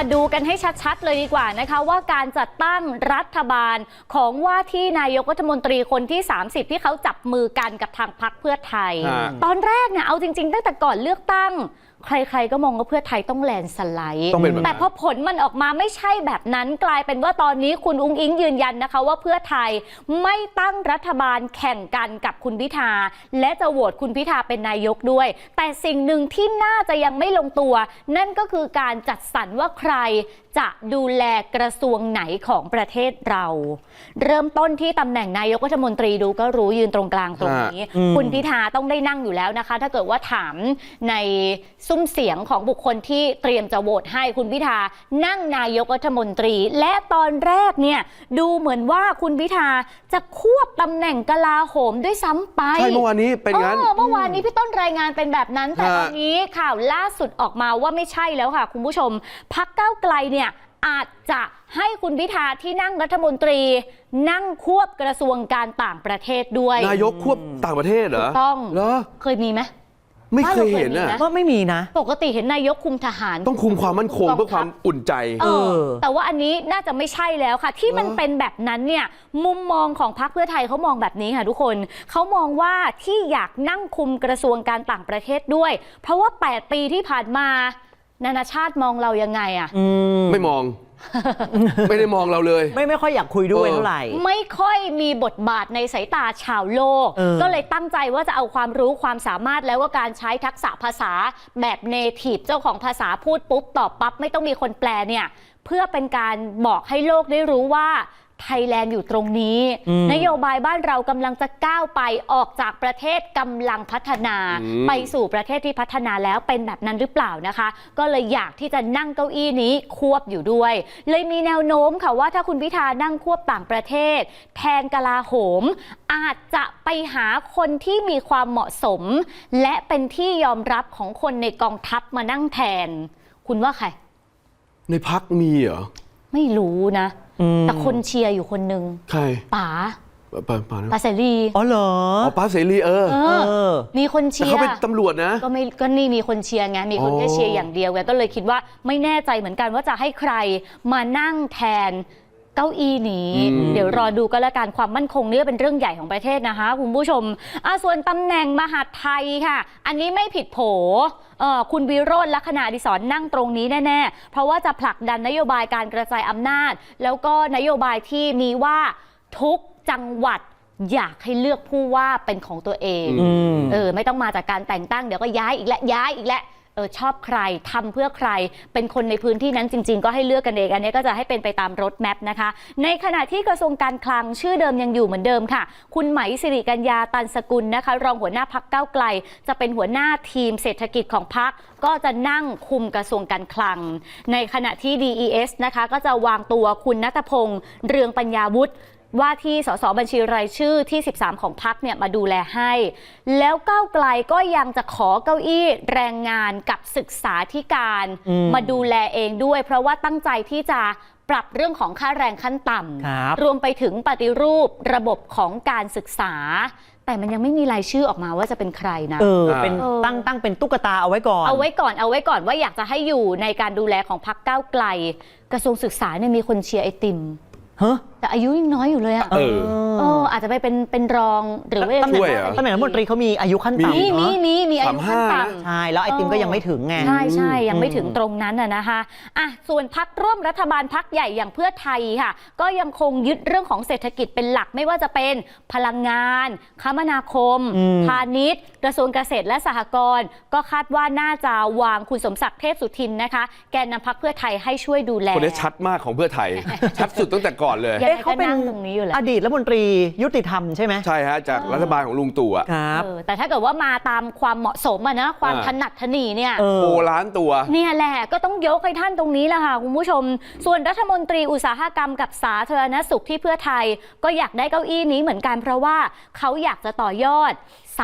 มาดูกันให้ชัดๆเลยดีกว่านะคะ ว่าการจัดตั้งรัฐบาลของว่าที่นายกรัฐมนตรีคนที่ 30 ที่เขาจับมือกันกับทางพรรคเพื่อไทยฮะตอนแรกเนี่ยเอาจริง ๆ ตั้งแต่ก่อนเลือกตั้ง ใครๆก็มองว่าเพื่อไทยต้องแลนด์สไลด์ต้องเป็นแบบนั้น แต่พอผลมันออกมาไม่ใช่แบบนั้น กลายเป็นว่าตอนนี้คุณอุ้งอิงยืนยันนะคะ ว่าเพื่อไทยไม่ตั้งรัฐบาลแข่งกันกับคุณพิธา และจะโหวตคุณพิธาเป็นนายกด้วย แต่สิ่งหนึ่งที่น่าจะยังไม่ลงตัว นั่นก็คือการจัดสรรว่าใครจะดูแลกระทรวงไหนของประเทศเรา เริ่มต้นที่ตำแหน่งนายกรัฐมนตรีดูก็รู้ยืนตรงกลางตรงนี้อืม คุณพิธาต้องได้นั่งอยู่แล้วนะคะ ถ้าเกิดว่าถามในซุ้มเสียงของบุคคลที่เตรียมจะโหวตให้คุณพิธานั่งนายกรัฐมนตรี และตอนแรกเนี่ยดูเหมือนว่าคุณพิธาจะควบตำแหน่งกลาโหมด้วยซ้ำไปใช่เมื่อวานนี้เป็นงั้นออเมื่อวานนี้พี่ต้นรายงานเป็นแบบนั้น แต่ฮะตอนนี้ข่าวล่าสุดออกมาว่าไม่ใช่แล้วค่ะ คุณผู้ชมพักเก้าวไกลเนี่ยอาจจะให้คุณพิธาที่นั่งรัฐมนตรี นั่งควบกระทรวงการต่างประเทศด้วย นายกควบต่างประเทศเหรถูอกต้องเหรอเคยมีไหม ไม่เคยเห็นบ้านเราเคยมีอะนะว่าไม่มีนะ ปกติเห็นนายกคุมทหาร ต้องคุมความมั่นคงกองทัพเพื่อความอุ่นใจ เออ เออแต่ว่าอันนี้น่าจะไม่ใช่แล้วค่ะ ที่มันเออเป็นแบบนั้นเนี่ยมุมมองของพรรคเพื่อไทยเขามองแบบนี้ค่ะทุกคนเขามองว่าที่อยากนั่งคุมกระทรวงการต่างประเทศด้วย เพราะว่า 8 ปีที่ผ่านมา นานาชาติมองเรายังไงอะอืมไม่มอง ไม่ได้มองเราเลย ไม่ไม่ค่อยอยากคุยด้วยเออ เท่าไหร่ ไม่ค่อยมีบทบาทในสายตาชาวโลก เออ ก็เลยตั้งใจว่าจะเอาความรู้ความสามารถแล้วก็การใช้ทักษะภาษาแบบเนทีฟเจ้าของภาษาพูดปุ๊บตอบปั๊บไม่ต้องมีคนแปลเนี่ย เพื่อเป็นการบอกให้โลกได้รู้ว่า ไทยแลนด์อยู่ตรงนี้อืมนโยบายบ้านเรากำลังจะก้าวไปออกจากประเทศกำลังพัฒนาอืมไปสู่ประเทศที่พัฒนาแล้วเป็นแบบนั้นหรือเปล่านะคะ ก็เลยอยากที่จะนั่งเก้าอี้นี้ควบอยู่ด้วย เลยมีแนวโน้มค่ะว่าถ้าคุณพิธานั่งควบต่างประเทศ แทนกลาโหม อาจจะไปหาคนที่มีความเหมาะสม และเป็นที่ยอมรับของคนในกองทัพมานั่งแทน คุณว่าใคร ในพักมีเหรอ ไม่รู้นะอืม แต่คนเชียร์อยู่คนหนึ่งใครป๋าป่าป่านะป๋าเสรีอ๋อเหรออ๋อป้าเสรีเออเอเอออมีคนแต่เชียเขาร์เป็นตำรวจนะก็ไม่ก็นี่มีคนเชียร์ไงมีคนอ๋อแค่เชียร์อย่างเดียวไงก็เลยคิดว่าไม่แน่ใจเหมือนกันว่าจะให้ใครมานั่งแทนเก้าอี้นี้อืมเดี๋ยวรอดูก็แล้วกันความมั่นคงเนี่ยเป็นเรื่องใหญ่ของประเทศนะคะคุณผู้ชมอะส่วนตำแหน่งมหาดไทยค่ะ อันนี้ไม่ผิดโผเอ่อ คุณวิโรจน์ลักษณะดิศรนั่งตรงนี้แน่ๆ เพราะว่าจะผลักดันนโยบายการกระจายอำนาจ แล้วก็นโยบายที่มีว่าทุกจังหวัดอยากให้เลือกผู้ว่าเป็นของตัวเองอืมเออ ไม่ต้องมาจากการแต่งตั้งเดี๋ยวก็ย้ายอีกแล้วย้ายอีกแล้วเออชอบใครทำเพื่อใคร เป็นคนในพื้นที่นั้นจริง ๆ ก็ให้เลือกกันเอง อันนี้ก็จะให้เป็นไปตามรถแมพนะคะ ในขณะที่กระทรวงการคลังชื่อเดิมยังอยู่เหมือนเดิมค่ะ คุณไหมสิริกัญญาตันสกุลนะคะ รองหัวหน้าพักเก้าไกล จะเป็นหัวหน้าทีมเศรษฐกิจของพักก็จะนั่งคุมกระทรวงการคลัง ในขณะที่ DES นะคะก็จะวางตัวคุณนัทพงษ์เรืองปัญญาวุฒิ ว่าที่สสบัญชีรายชื่อที่ 13 ของพักเนี่ยมาดูแลให้ แล้วก้าวไกลก็ยังจะขอเก้าอี้แรงงานกับศึกษาธิการอืมมาดูแลเองด้วย เพราะว่าตั้งใจที่จะปรับเรื่องของค่าแรงขั้นต่ครับำรวมไปถึงปฏิรูประบบของการศึกษา แต่มันยังไม่มีรายชื่อออกมาว่าจะเป็นใครนะเอออ่าเป็นเออตั้งตั้งเป็นตุ๊กตาเอาไว้ก่อน เอาไว้ก่อนเอาไว้ก่อนว่าอยากจะให้อยู่ในการดูแลของพักก้าวไกล กระทรวงศึกษาเนี่ยมีคนเชียร์ไอติมฮะแต่อายุยังน้อยอยู่เลยอะเออ เอออาจจะไปเป็นเป็นรองหรือว่าตำแหน่งช่วยเหรอตำแหน่งรัฐมนตรีเขามีอายุขั้นมีต่ำมีเนาะมีมีอายุขั้นสามห้าต่ใช่แล้วไอติมก็ยังไม่ถึงไงำใช่ใช่ยังไม่อืมถึงตรงนั้นน่ะนะคะอะส่วนพักร่วมรัฐบาลพักใหญ่อย่างเพื่อไทยค่ะ ก็ยังคงยึดเรื่องของเศรษฐกิจเป็นหลักไม่ว่าจะเป็นพลังงาน คมนาคม อืม พาณิชย์ กระทรวงเกษตรและสหกรณ์ก็คาดว่าน่าจะวางคุณสมศักดิ์เทพสุทินนะคะ แกนนำพักเพื่อไทยให้ช่วยดูแล คนนี้ชัดมากของเพื่อไทย ชัดสุดตั้งแต่ก่อนเลย ยังไงเอ๊ะเขาเป็นก็นั่งตรงนี้อยู่แหละอดีตรัฐมนตรียุติธรรมใช่ไหมใช่ฮะจากรัฐบาลของลุงตู่อะครับเออแต่ถ้าเกิดว่ามาตามความเหมาะสมอะนะความอ่าถนัดถนีเนี่ยเออโอล้านตัวเนี่ยแหละก็ต้องยกให้ท่านตรงนี้แหละค่ะคุณผู้ชม ส่วนรัฐมนตรีอุตสาหกรรมกับสาธารณสุขที่เพื่อไทย ก็อยากได้เก้าอี้นี้เหมือนกันเพราะว่าเขาอยากจะต่อยอด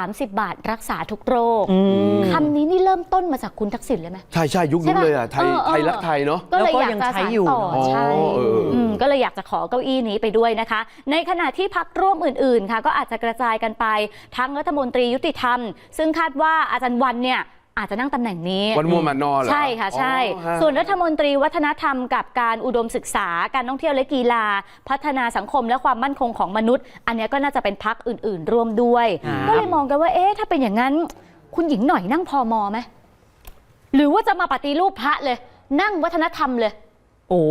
30 บาทรักษาทุกโรคอืมคำนี้นี่เริ่มต้นมาจากคุณทักษิณเลยไหมใช่ใช่ยุคนู้นเลยอะไทยใช่ปะไทยเออรักไทยเนาะก็เลยแล้วก็อยากยังจะใช้สานอยู่ต่ออ๋อใช่เออเออมก็เลยอยากจะขอเก้าอี้นี้ไปด้วยนะคะ ในขณะที่พักร่วมอื่นๆค่ะ ก็อาจจะกระจายกันไปทั้งรัฐมนตรียุติธรรม ซึ่งคาดว่าอาจารย์วันเนี่ย อาจจะนั่งตำแหน่งนี้วันมัวมันนอนเหรอใช่ค่ะใช่ อ๋อฮะ ส่วนรัฐมนตรีวัฒนธรรมกับการอุดมศึกษาการท่องเที่ยวและกีฬา พัฒนาสังคมและความมั่นคงของมนุษย์ อันเนี้ยก็น่าจะเป็นพักอื่น ๆ ร่วมด้วย ครับ ก็เลยมองกันว่าเอ๊ะถ้าเป็นอย่างนั้น คุณหญิงหน่อยนั่งพอมอไหมหรือว่าจะมาปฏิรูปพระเลย นั่งวัฒนธรรมเลย โอ้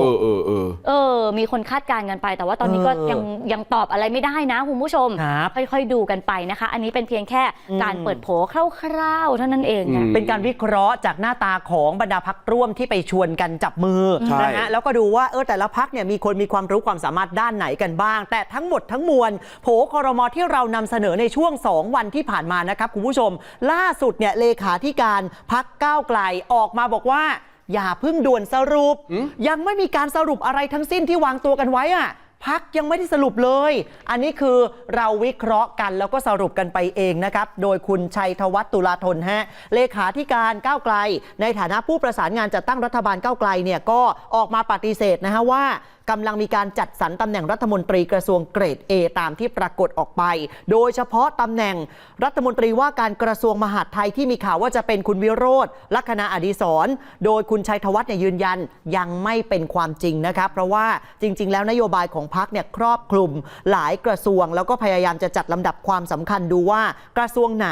เออเออเออเออ มีคนคาดการณ์กันไป แต่ว่าตอนนี้ก็เออยังยังตอบอะไรไม่ได้นะคุณผู้ชมครับค่อยๆดูกันไปนะคะ อันนี้เป็นเพียงแค่การอืมเปิดโผคร่าวๆเท่านั้นเองนะอืมเป็นการวิเคราะห์จากหน้าตาของบรรดาพักร่วมที่ไปชวนกันจับมือใช่นะฮะแล้วก็ดูว่าเออแต่ละพักเนี่ยมีคนมีความรู้ความสามารถด้านไหนกันบ้าง แต่ทั้งหมดทั้งมวลโผคอรมอที่เรานำเสนอในช่วง 2 วันที่ผ่านมานะครับคุณผู้ชม ล่าสุดเนี่ยเลขาธิการพักก้าวไกลออกมาบอกว่า อย่าเพิ่งด่วนสรุปหืมยังไม่มีการสรุปอะไรทั้งสิ้นที่วางตัวกันไว้อะพักยังไม่ได้สรุปเลย อันนี้คือเราวิเคราะห์กันแล้วก็สรุปกันไปเองนะครับ โดยคุณชัยธวัฒน์ตุลาธนฮะ เลขาธิการก้าวไกล ในฐานะผู้ประสานงานจัดตั้งรัฐบาลก้าวไกลเนี่ยก็ออกมาปฏิเสธนะฮะว่ากำลังมีการจัดสรรตำแหน่งรัฐมนตรีกระทรวงเกรด A ตามที่ปรากฏออกไป โดยเฉพาะตำแหน่งรัฐมนตรีว่าการกระทรวงมหาดไทยที่มีข่าวว่าจะเป็นคุณวิโรธลัคนาอดีศรโดยคุณชัยธวัฒน์เนี่ยยืนยันยังไม่เป็นความจริงนะครับเพราะว่าจริง ๆ แล้วนโยบายของพรรคเนี่ยครอบคลุมหลายกระทรวง แล้วก็พยายามจะจัดลำดับความสำคัญดูว่ากระทรวงไหน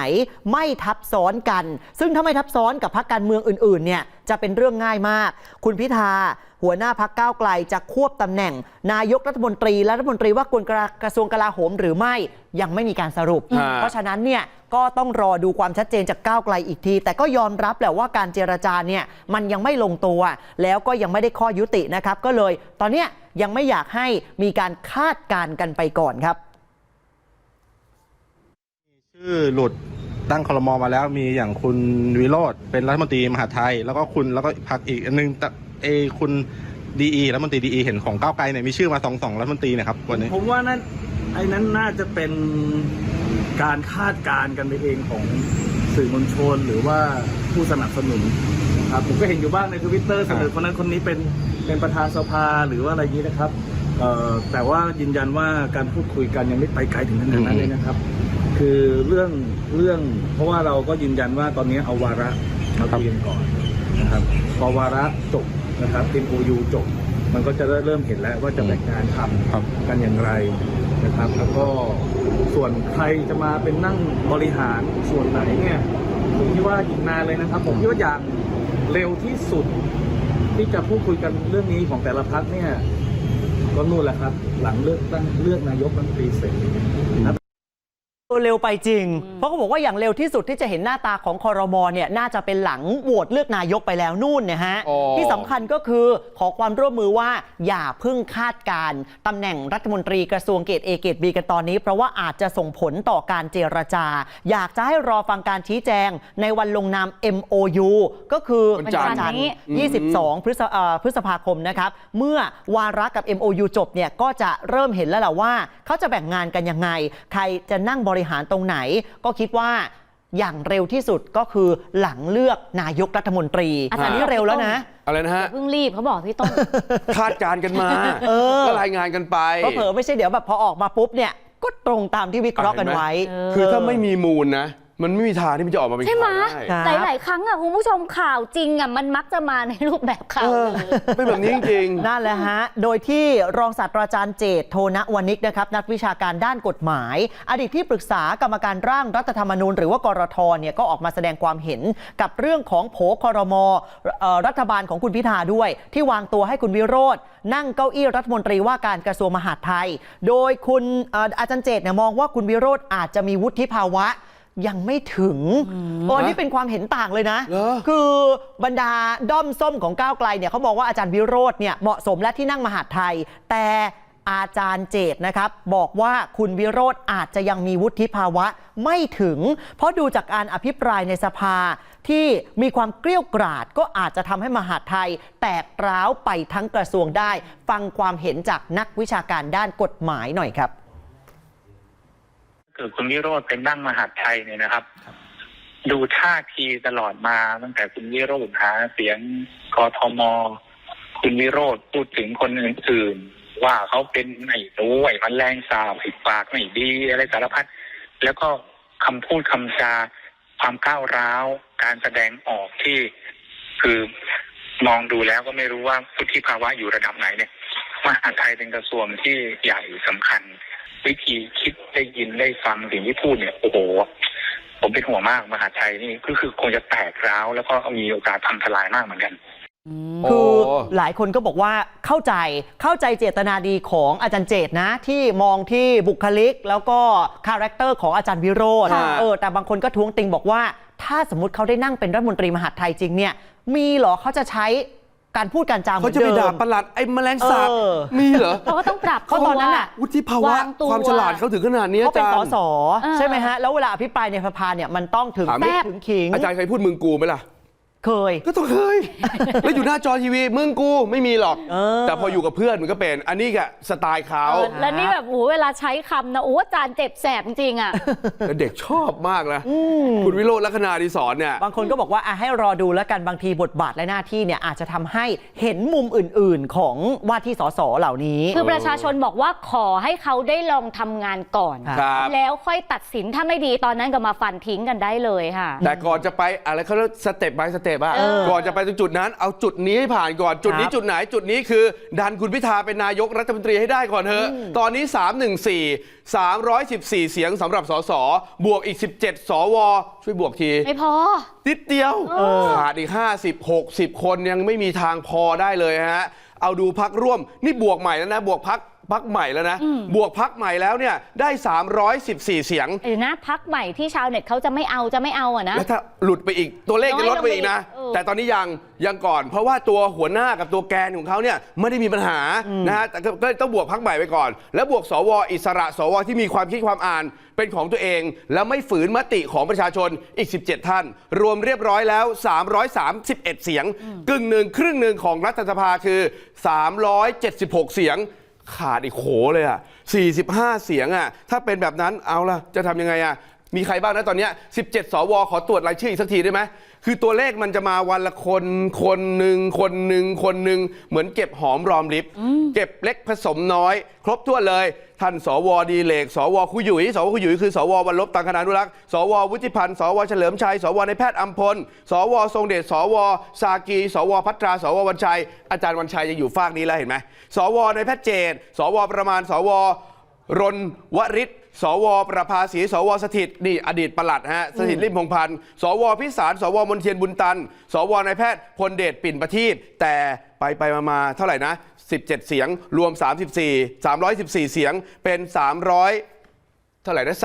ไม่ทับซ้อนกัน ซึ่งถ้าไม่ทับซ้อนกับพรรคการเมืองอื่นๆเนี่ย จะเป็นเรื่องง่ายมาก คุณพิธาหัวหน้าพักก้าวไกลจะควบตำแหน่ง นายกรัฐมนตรีและรัฐมนตรีว่าการกระทรวงกลาโหมหรือไม่ยังไม่มีการสรุปฮะเพราะฉะนั้นเนี่ยก็ต้องรอดูความชัดเจนจากก้าวไกลอีกที แต่ก็ยอมรับแหละว่าการเจรจาเนี่ยมันยังไม่ลงตัว แล้วก็ยังไม่ได้ข้อยุตินะครับ ก็เลยตอนเนี้ยยังไม่อยากให้มีการคาดการณ์กันไปก่อนครับชื่อหลุด ตั้งคลมอมาแล้วมีอย่างคุณวิโรธเป็นรัฐมนตรีมหาไทย แล้วก็คุณแล้วก็พักอีกอันนึงแต่เอคุณดีอีรัฐมนตรีดีอีเห็นของก้าวไกลเนี่ยมีชื่อมาสองสองรัฐมนตรีนะครับวันนี้ผมว่านั่นไอ้นั้นน่าจะเป็นการคาดการณ์กันไปเองของสื่อมวลชนหรือว่าผู้สนับสนุนครับผมก็เห็นอยู่บ้างในทวิตเตอร์เสนอคนนั้นคนนี้เป็นเป็นประธานสภาหรือว่าอะไรนี้นะครับ แต่ว่ายืนยันว่าการพูดคุยกันยังไม่ไปไกลถึงขนาดนั้นเลยนะครับ คือเรื่องเรื่อง เพราะว่าเราก็ยืนยันว่าตอนนี้เอาวาระมาคุยกันก่อนนะครับพอวาระจบนะครับเป็น OU จบ มันก็จะเริ่มเห็นแล้วว่าจะแบ่งงานทำครับกันอย่างไรนะครับ แล้วก็ส่วนใครจะมาเป็นนั่งบริหารส่วนไหนเนี่ยผมคิดว่าอีกนานเลยนะครับ ผมคิดว่าอย่างเร็วที่สุด ที่จะพูดคุยกันเรื่องนี้ของแต่ละพักเนี่ย ก็นู่นแหละครับ หลังเลือกตั้งเลือกนายกรัฐมนตรีเสร็จ เร็วไปจริง เพราะเขาบอกว่าอย่างเร็วที่สุดที่จะเห็นหน้าตาของคอรมอเนี่ยน่าจะเป็นหลังโหวตเลือกนายกไปแล้วนู่นเนี่ยฮะอ๋อที่สำคัญก็คือขอความร่วมมือว่าอย่าเพึ่งคาดการณ์ตำแหน่งรัฐมนตรีกระทรวงเกตเอเกตบีกันตอนนี้ เพราะว่าอาจจะส่งผลต่อการเจรจา อยากจะให้รอฟังการชี้แจงในวันลงนาม MOU ก็คือวันจันทร์ทร์นี้22พฤษเอ่อพฤษภาคมนะครับเมื่อวาระกับ MOU จบเนี่ยก็จะเริ่มเห็นแล้วแหละว่าเขาจะแบ่งงานกันยังไง ใครจะนั่งบริหารตรงไหน ก็คิดว่าอย่างเร็วที่สุดก็คือหลังเลือกนายกรัฐมนตรีอาอัจารย์นนี้เร็วแล้วนะ อะไรนะอย่าฮะเพิ่งรีบเขาบอกพี่ต้น คาดการณ์กันมา เออ ก็รายงานกันไป ก็เผลอไม่ใช่เดี๋ยวแบบพอออกมาปุ๊บเนี่ย ก็ตรงตามที่วิเคราะห์กันไว้ เออ คือถ้าไม่มีมูลนะ มันไม่มีทางที่มันจะออกมาเป็นใช่ไหมข่าวได้ครับหลายๆครั้งอะคุณผู้ชมข่าวจริงอะมันมักจะมาในรูปแบบข่าเอวอลือ เป็นแบบนี้จริงนั่นแหละฮะ โดยที่รองศาสตราจารย์เจตโทนะวนิกนะครับ นักวิชาการด้านกฎหมาย อดีตที่ปรึกษากรรมการร่างรัฐธรรมนูญ หรือว่ากรทเนี่ยก็ออกมาแสดงความเห็นกับเรื่องของโผครมเอ่อรัฐบาลของคุณพิธาด้วย ที่วางตัวให้คุณวิโรจน์นั่งเก้าอี้รัฐมนตรีว่าการกระทรวงมหาดไทย โดยคุณเอ่ออาจารย์เจตเนี่ยมองว่าคุณวิโรจน์อาจจะมีวุฒิภาวะ ยังไม่ถึงโอ้นี่เป็นความเห็นต่างเลยนะเหรอคือบรรดาด้อมส้มของก้าวไกลเนี่ยเขามองว่าอาจารย์วิโรธเนี่ยเหมาะสมและที่นั่งมหาดไทย แต่อาจารย์เจตนะครับ บอกว่าคุณวิโรธอาจจะยังมีวุฒิภาวะไม่ถึง เพราะดูจากการอภิปรายในสภาที่มีความเกลี้ยวกราดก็อาจจะทำให้มหาดไทย แตกร้าวไปทั้งกระทรวงได้ ฟังความเห็นจากนักวิชาการด้านกฎหมายหน่อยครับ คือคุณวิโรธเป็นนั่งมหาดไทยเนี่ยนะครับ ดูท่าทีตลอดมาตั้งแต่คุณวิโรธหาเสียงกทมคุณวิโรธพูดถึงคนอื่นๆว่าเขาเป็นไอ้รู้ไอ้มันแรงสาบไอ้ปากไม่ดีอะไรสารพัดแล้วก็คำพูดคำจาความก้าวร้าว การแสดงออกที่คือมองดูแล้วก็ไม่รู้ว่าพุทธิภาวะอยู่ระดับไหนเนี่ยมหาดไทยเป็นกระทรวงที่ใหญ่สำคัญ วิธีคิดได้ยินได้ฟังสิ่งที่พูดเนี่ยโอ้โหผมเป็นห่วงมากมหาดไทยนี่ก็คือคงจะแตกร้าวแล้วก็มีโอกาสพังทลายมากเหมือนกันคือโอ้หลายคนก็บอกว่าเข้าใจเข้าใจเจตนาดีของอาจารย์เจตนะ ที่มองที่บุคลิก แล้วก็คาแรคเตอร์ของอาจารย์วิโรธค่ะเออแต่บางคนก็ท้วงติงบอกว่า ถ้าสมมติเขาได้นั่งเป็นรัฐมนตรีมหาดไทยจริงเนี่ย มีเหรอเขาจะใช้ การพูดการจาเหมืเขาอนจะไปเดิด่ามประหลัดไอ้แมลงสาบเออ มีเหรอเขาก็ต้องปรับเพราะตอนนั้นน่ะ วุฒิภาวะวางตัวความฉลาดเขาถึงขนาดนี้เขาอาเป็นจารสย์สเออ ใช่ไหมฮะ แล้วเวลาอภิปรายในสภาเนี่ยมันต้องถึงถามแทดิบถึงขิง อาจารย์เคยพูดมึงกูไหมล่ะ เคย ก็ต้องเคย แล้วอยู่หน้าจอทีวีมึงกูไม่มีหรอก เออ แต่พออยู่กับเพื่อนมันก็เป็น อันนี้กะสไตล์เขาเออแล้วนี่แบบโอ้โหเวลาใช้คำนะโอ้อาจารย์เจ็บแสบจริงๆอะแล้วเด็กชอบมากนะคุณวิโรจน์ลักษณาดิสอนเนี่ย บางคนก็บอกว่าอะให้รอดูแล้วกันบางทีบทบาทและหน้าที่เนี่ยอาจจะทำให้เห็นมุมอื่นๆ ของว่าที่สสเหล่านี้ คือประชาชนบอกว่าขอให้เขาได้ลองทำงานก่อน ครับ แล้วค่อยตัดสินถ้าไม่ดีตอนนั้นก็มาฟันทิ้งกันได้เลยค่ะ แต่ก่อนจะไปอะไรเขาเรียกสเต็ปบายสเต็ปอะเออ ก่อนจะไปตรงจุดนั้น เอาจุดนี้ให้ผ่านก่อนจุดนี้ครับ จุดไหนจุดนี้คือ ดันคุณพิธาเป็นนายกรัฐมนตรีให้ได้ก่อนเถอะตอนนี้ 314 314 เสียงสำหรับสสบวกอีก 17 สว ช่วยบวกที ไม่พอ นิดเดียวขาดอีก 50 60 คนยังไม่มีทางพอได้เลยฮะ เอาดูพักร่วม นี่บวกใหม่แล้วนะ บวกพัก พักใหม่แล้วนะ บวกพักใหม่แล้วเนี่ยได้ 314 เสียงเดี๋ยวนะพักใหม่ที่ชาวเน็ตเขาจะไม่เอาจะไม่เอาอะนะ แล้วถ้าหลุดไปอีกตัวเลขจะลดไปอีกนะน้อยลงไปอีกเออแต่ตอนนี้ยังยังก่อน เพราะว่าตัวหัวหน้ากับตัวแกนของเขาเนี่ยไม่ได้มีปัญหานะฮะแต่ก็ก็ต้องบวกพักใหม่ไปก่อน แล้วบวกสวอิสระสวที่มีความคิดความอ่านเป็นของตัวเอง แล้วไม่ฝืนมติของประชาชนอีก 17 ท่าน รวมเรียบร้อยแล้ว 331 เสียง กึ่งหนึ่งครึ่งหนึ่งของรัฐสภาคือ 376 เสียง ขาดอีกโขเลยอะ45 เสียงอะถ้าเป็นแบบนั้นเอาล่ะจะทำยังไงอะ มีใครบ้างนะตอนเนี้ย17 สว ขอตรวจรายชื่ออีกสักทีได้ไหม คือตัวเลขมันจะมาวันละคน คนหนึ่ง คนหนึ่ง คนหนึ่ง เหมือนเก็บหอมรอมริบ เก็บเล็กผสมน้อย ครบถ้วนเลย ท่านสวดีเลก สวคุยหยุยสวคุยหยุยคือ สววันลบตังคณานุรักษ์ สววุฒิพันธ์ สวเฉลิมชัย สวในแพทย์อัมพล สวทรงเดช สวสากี สวพัตรา สววันชัย อาจารย์วันชัยยังอยู่ฝากนี้แล้วเห็นไหม สวในแพทย์เจต สวประมาณ สวรณวริศ สวประภาสีสวสถิตนี่อดีตประหลัดฮะสถิตริมพงษ์พันธ์สวพิสาร สวมนเทียนบุญตัน สวนายแพทย์พลเดชปิ่นประทีปแต่ไปไปมามาเท่าไหร่นะ 17 เสียง รวม 34 314 เสียงเป็น 300 เท่าไหร่นะ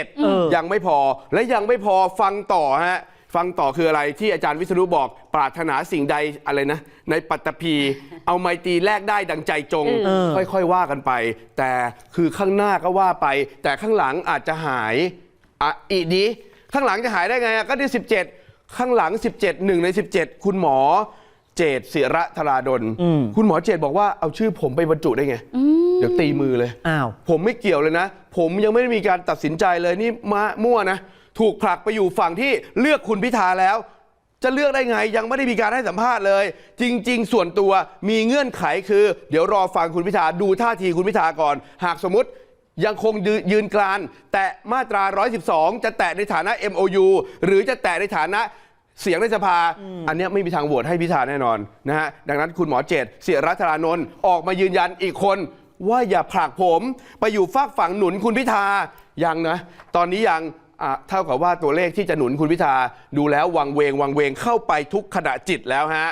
31 ยังไม่พอและยังไม่พอฟังต่อฮะ ฟังต่อคืออะไรที่อาจารย์วิษณุบอกปรารถนาสิ่งใดอะไรนะ ในปัตตภีเอาไมตรีแลกได้ดังใจจงเออค่อยๆว่ากันไป แต่คือข้างหน้าก็ว่าไป แต่ข้างหลังอาจจะหายอะอีนี้ข้างหลังจะหายได้ไงอะก็ที่17 ข้างหลัง 17หนึ่งใน 17 คุณหมอเจตศิระธราดลอืมคุณหมอเจตบอกว่าเอาชื่อผมไปบรรจุได้ไงเดี๋ยวตีมือเลยอ้าวผมไม่เกี่ยวเลยนะ ผมยังไม่ได้มีการตัดสินใจเลยนี่มามั่วนะ ถูกผลักไปอยู่ฝั่งที่เลือกคุณพิธาแล้ว จะเลือกได้ไงยังไม่ได้มีการให้สัมภาษณ์เลย จริง ๆ ส่วนตัวมีเงื่อนไขคือ เดี๋ยวรอฟังคุณพิธาดูท่าทีคุณพิธาก่อน หากสมมติยังคงยืยืนกราน แตะมาตรา 112 จะแตะในฐานะ MOU หรือจะแตะในฐานะเสียงในสภา อันเนี้ยไม่มีทางโหวตให้พิธาแน่นอนนะฮะ ดังนั้นคุณหมอเจตเสียรัตรานนท์ออกมายืนยันอีกคน ว่าอย่าผลักผม ไปอยู่ฝากฝั่งหนุนคุณพิธายังนะ ตอนนี้ยังอะ เท่ากับว่าตัวเลขที่จะหนุนคุณพิธาดูแล้ววังเวงวังเวงเข้าไปทุกขณะจิตแล้วฮะ